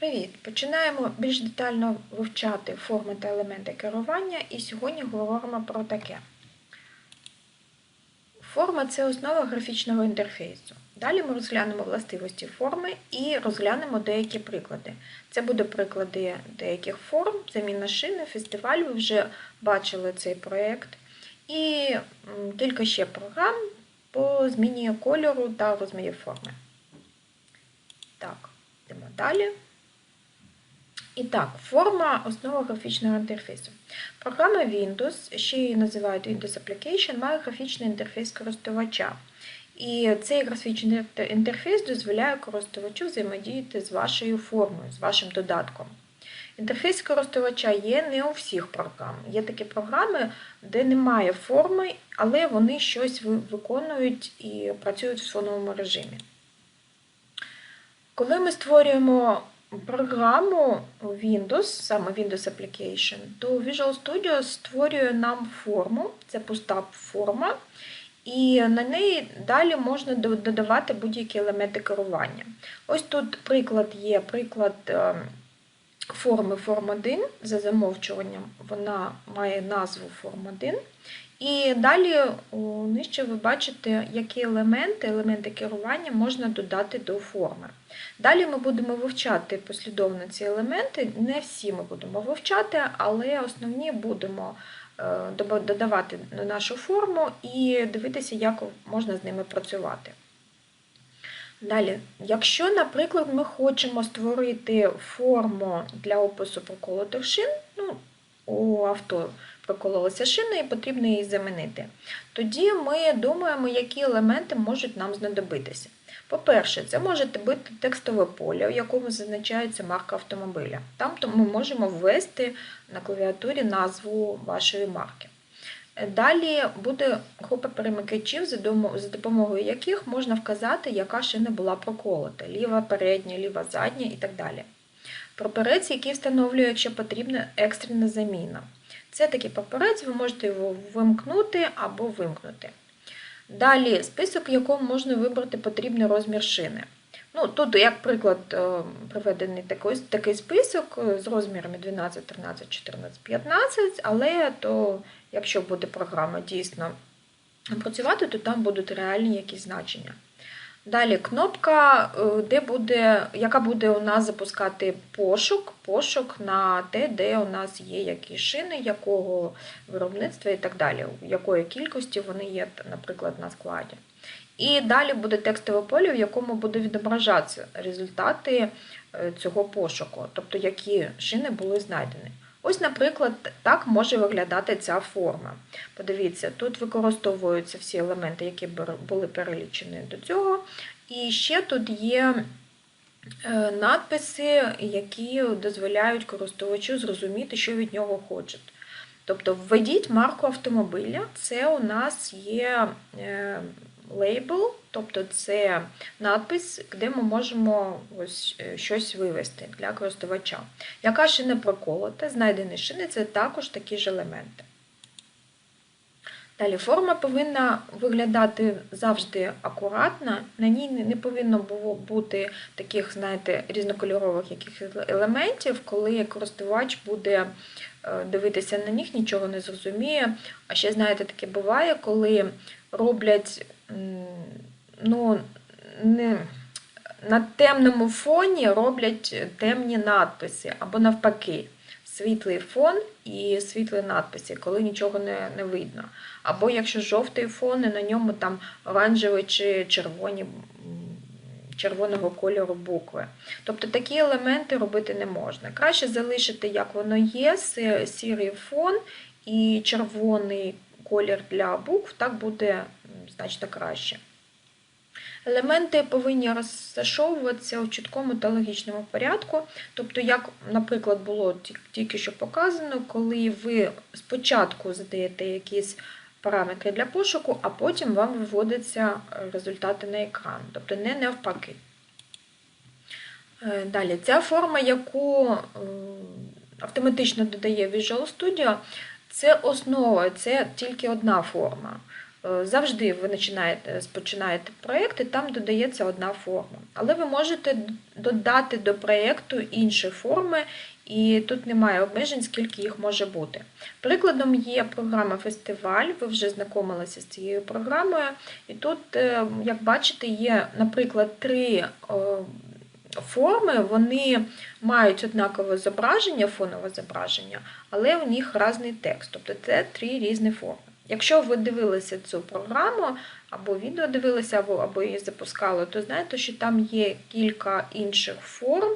Привіт! Починаємо більш детально вивчати форми та елементи керування, і сьогодні говоримо про таке. Форма це основа графічного інтерфейсу. Далі ми розглянемо властивості форми і розглянемо деякі приклади. Це будуть приклади деяких форм, заміна шини, фестиваль. Ви вже бачили цей проєкт. І кілька ще програм по зміні кольору та розмірів форми. Так, йдемо далі. І так, форма основа графічного інтерфейсу. Програма Windows, ще її називають Windows Application, має графічний інтерфейс користувача. І цей графічний інтерфейс дозволяє користувачу взаємодіяти з вашою формою, з вашим додатком. Інтерфейс користувача є не у всіх програм. Є такі програми, де немає форми, але вони щось виконують і працюють в фоновому режимі. Коли ми створюємо програму Windows, саме Windows Application, то Visual Studio створює нам форму, це пуста форма, і на неї далі можна додавати будь-які елементи керування. Ось тут приклад є приклад е, форми Form1 за замовчуванням, вона має назву Form1. І далі нижче ви бачите, які елементи, елементи керування можна додати до форми. Далі ми будемо вивчати послідовно ці елементи. Не всі ми будемо вивчати, але основні будемо е, додавати на нашу форму і дивитися, як можна з ними працювати. Далі, якщо, наприклад, ми хочемо створити форму для опису проколотих шин, ну, у авто прокололася шина і потрібно її замінити. Тоді ми думаємо, які елементи можуть нам знадобитися. По-перше, це може бути текстове поле, в якому зазначається марка автомобіля. Там ми можемо ввести на клавіатурі назву вашої марки. Далі буде група перемикачів, за допомогою яких можна вказати, яка шина була проколота: ліва передня, ліва задня і так далі. Прапорець, який встановлює, якщо потрібна екстрена заміна. Це такий папірець, ви можете його вимкнути або вимкнути. Далі список, в якому можна вибрати потрібний розмір шини. Ну, Тут, як приклад, е, приведений такий такий список з розмірами 12, 13, 14, 15, але то, якщо буде програма дійсно працювати, то там будуть реальні якісь значення. Далі кнопка, е, де буде, яка буде у нас запускати пошук, пошук на те, де у нас є які шини, якого виробництва і так далі, якої кількості вони є, наприклад, на складі. І далі буде текстове поле, в якому буде відображатися результати е, цього пошуку, тобто які шини були знайдені. Ось, наприклад, так може виглядати ця форма. Подивіться, тут використовуються всі елементи, які були перелічені до цього. І ще тут є е, надписи, які дозволяють користувачу зрозуміти, що від нього хочуть. Тобто, введіть марку автомобіля, це у нас є е, лейбл, тобто це надпис, де ми можемо ось е, щось вивести для користувача. Яка шина проколота, знайдені шини це також такі ж елементи. Далі форма повинна виглядати завжди акуратно, на ній не повинно було бути таких, знаєте, різнокольорових яких елементів, коли користувач буде е, дивитися на них, нічого не зрозуміє. А ще, знаєте, таке буває, коли роблять ну, не, на темному фоні роблять темні надписи, або навпаки, світлий фон і світлі надписи, коли нічого не не видно. Або якщо жовтий фон, і на ньому там оранжеві чи червоні. Червоного кольору букви. Тобто такі елементи робити не можна. Краще залишити, як воно є, сірий фон і червоний колір для букв, так буде значно краще. Елементи повинні розташовуватися у чіткому та логічному порядку. Тобто, як, наприклад, було тільки що показано, коли ви спочатку задаєте якісь параметри для пошуку, а потім вам виводяться результати на екран, тобто не навпаки. Е, далі, ця форма, яку автоматично додає Visual Studio, це основа, це тільки одна форма. Е, Завжди ви починаєте, спочинаєте проєкт і там додається одна форма. Але ви можете додати до проєкту інші форми, і тут немає обмежень, скільки їх може бути. Прикладом є програма Фестиваль, ви вже знайомилися з цією програмою, і тут, е, як бачите, є, наприклад, три е, форми, вони мають однакове зображення, фонове зображення, але у них різний текст. Тобто це три різні форми. Якщо ви дивилися цю програму, або відео дивилися, або, або її запускали, то знаєте, що там є кілька інших форм,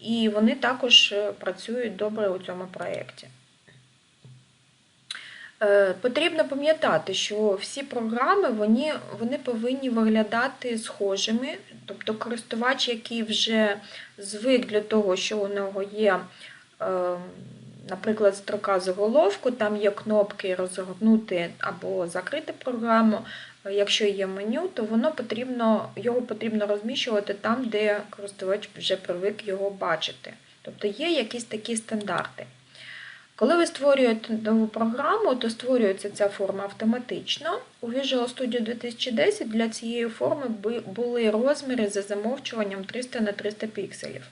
і вони також е, працюють добре у цьому проєкті. Е, Потрібно пам'ятати, що всі програми вони, вони повинні виглядати схожими, тобто користувач, який вже звик для того, що у нього є, е, наприклад, строка заголовку, там є кнопки розгорнути або закрити програму. Якщо є меню, то воно потрібно, його потрібно розміщувати там, де користувач вже привик його бачити. Тобто є якісь такі стандарти. Коли ви створюєте нову програму, то створюється ця форма автоматично. У Visual Studio 2010 для цієї форми були розміри за замовчуванням 300 на 300 пікселів.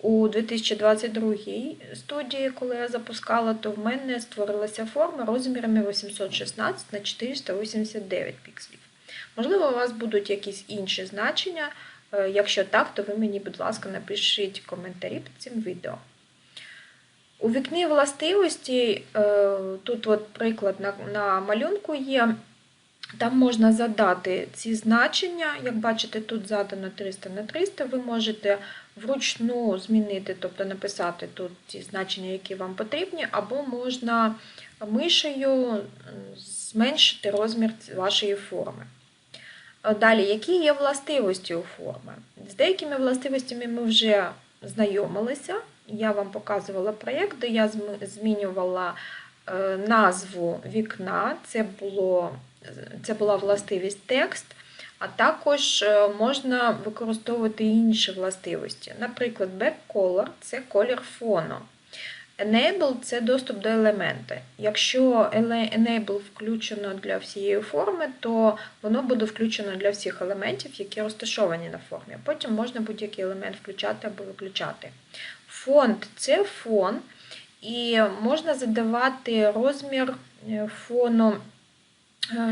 У 2022 студії, коли я запускала, то в мене створилася форма розмірами 816 на 489 пікселів. Можливо, у вас будуть якісь інші значення. Е, якщо так, то ви мені, будь ласка, напишіть коментарі під цим відео. У вікні властивості, е, тут от приклад на, на малюнку є, там можна задати ці значення. Як бачите, тут задано 300 на 300, ви можете вручну змінити, тобто написати тут ті значення, які вам потрібні, або можна мишею зменшити розмір вашої форми. Далі, які є властивості у форми? З деякими властивостями ми вже знайомилися. Я вам показувала проєкт, де я змінювала е, назву вікна, це, було, це була властивість текст, а також е, можна використовувати інші властивості. Наприклад, backcolor – це колір фону. Enable це доступ до елемента. Якщо Enable включено для всієї форми, то воно буде включено для всіх елементів, які розташовані на формі. Потім можна будь-який елемент включати або виключати. Фонд це фон, і можна задавати розмір е, фону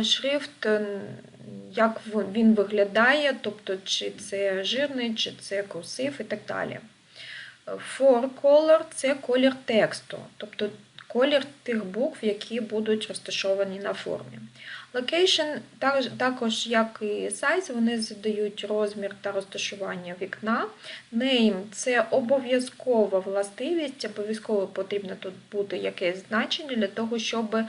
шрифт, як він виглядає, тобто чи це жирний, чи це курсив і так далі. For color це колір тексту, тобто колір тих букв, які будуть розташовані на формі. Location, також, як і size, вони задають розмір та розташування вікна. Name це обов'язкова властивість, обов'язково потрібно тут бути якесь значення для того, щоб е,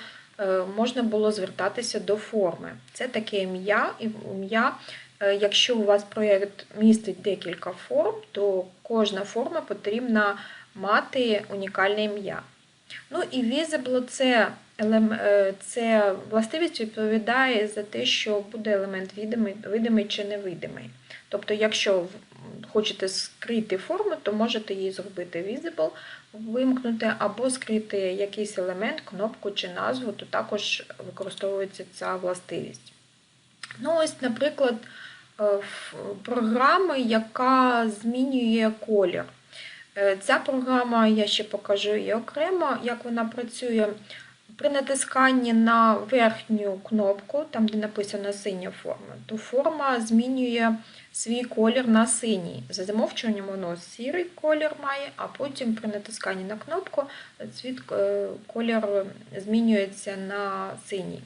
можна було звертатися до форми. Це таке ім'я, ім'я Е, якщо у вас проєкт містить декілька форм, то кожна форма потрібна мати унікальне ім'я. Ну і visible це е, це властивість відповідає за те, що буде елемент видимий, видимий чи невидимий. Тобто, якщо хочете скрити форму, то можете її зробити visible, вимкнути, або скрити якийсь елемент, кнопку чи назву, то також використовується ця властивість. Ну, ось, наприклад, Е, програми, яка змінює колір. Е, ця програма, я ще покажу її окремо, як вона працює. При натисканні на верхню кнопку, там де написано синя форма, то форма змінює свій колір на синій. За замовчуванням воно сірий колір має, а потім при натисканні на кнопку цвіт е, колір змінюється на синій.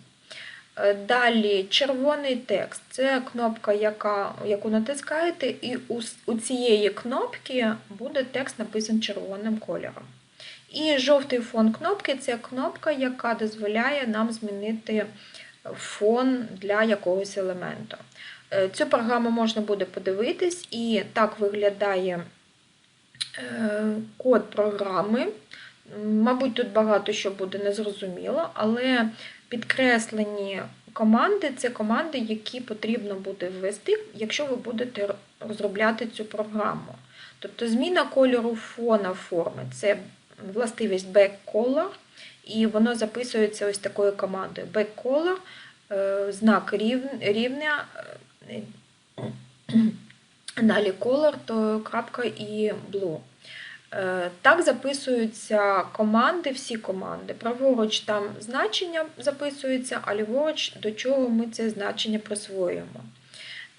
Е, далі червоний текст це кнопка, яка, яку натискаєте, і у, у цієї кнопки буде текст написаний червоним кольором. І жовтий фон кнопки це кнопка, яка дозволяє нам змінити фон для якогось елементу. Е, цю програму можна буде подивитись, і так виглядає е, код програми. Мабуть, тут багато що буде незрозуміло, але підкреслені команди це команди, які потрібно буде ввести, якщо ви будете розробляти цю програму. Тобто зміна кольору фона форми це властивість backcolor, і воно записується ось такою командою. Backcolor е, знак рівня, далі color, то крапка і blue. Е, Так записуються команди, всі команди. Праворуч там значення записується, а ліворуч до чого ми це значення присвоюємо.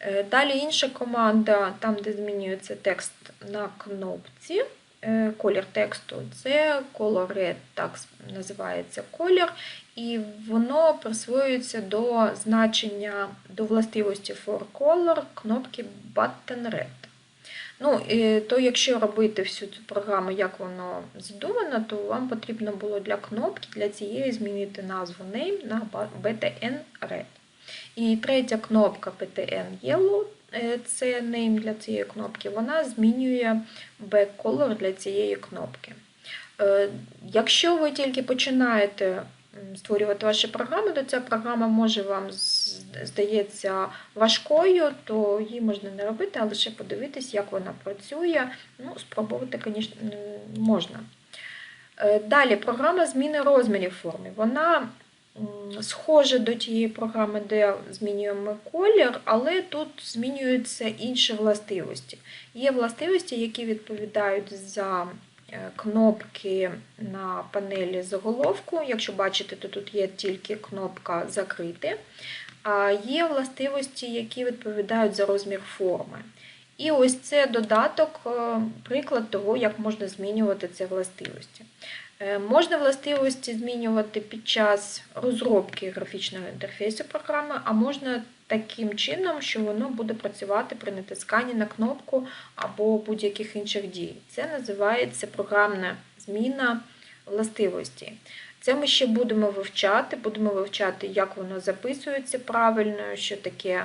Е, Далі інша команда, там, де змінюється текст на кнопці, колір тексту, це red, так називається колір, і воно присвоюється до значення, до властивості for color кнопки button red. Ну, то якщо робити всю цю програму, як воно задумано, то вам потрібно було для кнопки, для цієї змінити назву name на btn red. І третя кнопка PTN Yellow, е, це name для цієї кнопки, вона змінює backcolor для цієї кнопки. Е, Якщо ви тільки починаєте створювати ваші програми, то ця програма може вам здається важкою, то її можна не робити, а лише подивитись, як вона працює. Ну, спробувати, звісно, можна. Е, Далі програма зміни розмірів форми. Вона м, схожа до тієї програми, де змінюємо колір, але тут змінюються інші властивості. Є властивості, які відповідають за е, кнопки на панелі заголовку. Якщо бачите, то тут є тільки кнопка Закрити. А є властивості, які відповідають за розмір форми. І ось це додаток, е, приклад того, як можна змінювати ці властивості. Е, Можна властивості змінювати під час розробки графічного інтерфейсу програми, а можна таким чином, що воно буде працювати при натисканні на кнопку або будь-яких інших дій. Це називається програмна зміна властивості. Це ми ще будемо вивчати, будемо вивчати, як воно записується правильно, що таке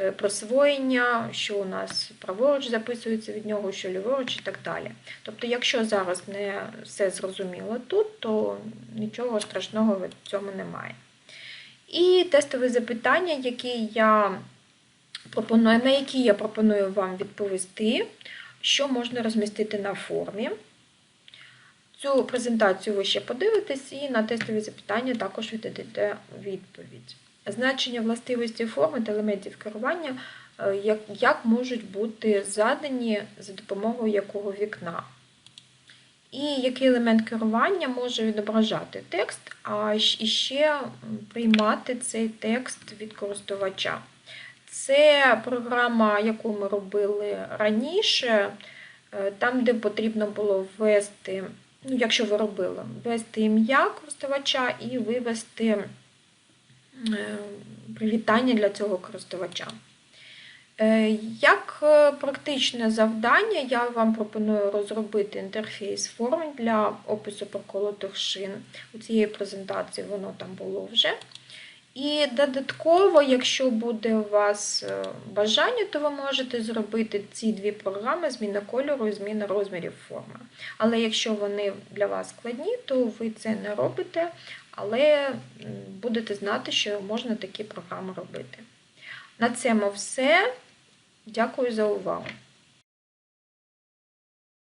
е, присвоєння, що у нас праворуч записується від нього, що ліворуч і так далі. Тобто, якщо зараз не все зрозуміло тут, то нічого страшного в цьому немає. І тестові запитання, які я пропоную, на які я пропоную вам відповісти, що можна розмістити на формі. Цю презентацію ви ще подивитесь і на тестові запитання також віддадете відповідь. Значення властивості форми та елементів керування, е, як, як можуть бути задані за допомогою якого вікна. І який елемент керування може відображати текст, а ще приймати цей текст від користувача. Це програма, яку ми робили раніше, е, там, де потрібно було ввести, ну, якщо ви робили, ввести ім'я користувача і вивести привітання для цього користувача. Е, Як е, практичне завдання, я вам пропоную розробити інтерфейс форм для опису проколотих шин. У цієї презентації воно там було вже. І додатково, якщо буде у вас е, бажання, то ви можете зробити ці дві програми зміна кольору і зміна розмірів форми. Але якщо вони для вас складні, то ви це не робите, але будете знати, що можна такі програми робити. На цьому все. Дякую за увагу.